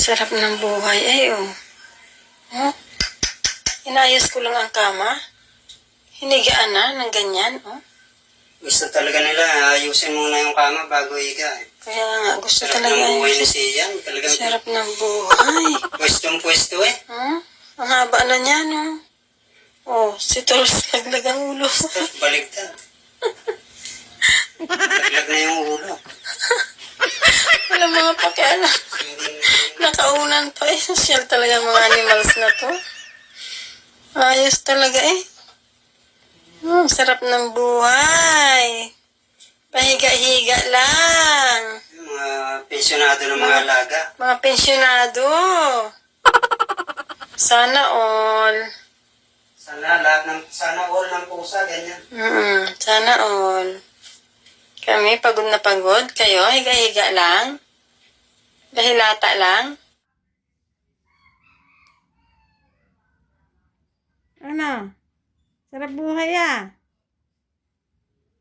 Sarap ng buhay. Ay, oh. Oh. Inayos ko lang ang kama. Hinigaan na ng ganyan, oh. Gusto talaga nila, ayusin muna yung kama bago higa. eh. Kaya nga, gusto Sarap talaga ng buhay ni Sian. Talagang Sarap ng buhay. pwestong pwesto eh. Hmm? Ang haba na niya, no? Oh, si Tols laglag ang ulo. Tapos baligtad. Laglag na yung ulo. Wala mga pakialam. Social talaga mga animals na to. Ayos talaga eh. Hmm, sarap ng buhay. Pahiga-higa lang. mga pensyonado ng mga alaga. Mga pensyonado. Sana all. Sana lahat ng, sana all ng pusa, ganyan. Mm, sana all. Kami pagod na pagod. Kayo, higa-higa lang. Dahilata lang. Ano? Sarap buhay ah.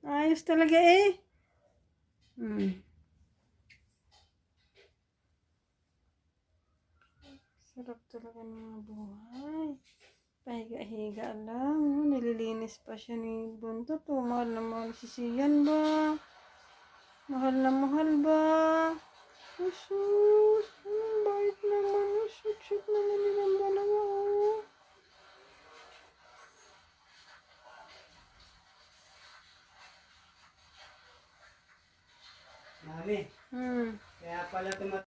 Ayos talaga eh. Hmm. Sarap talaga ng buhay. Pahiga-higa lang. oh. Nililinis pa siya ni Buntot. Oh. Mahal na mahal si Sian ba? Mahal na mahal ba? Asus, Mami, Hmm. kaya pala tumat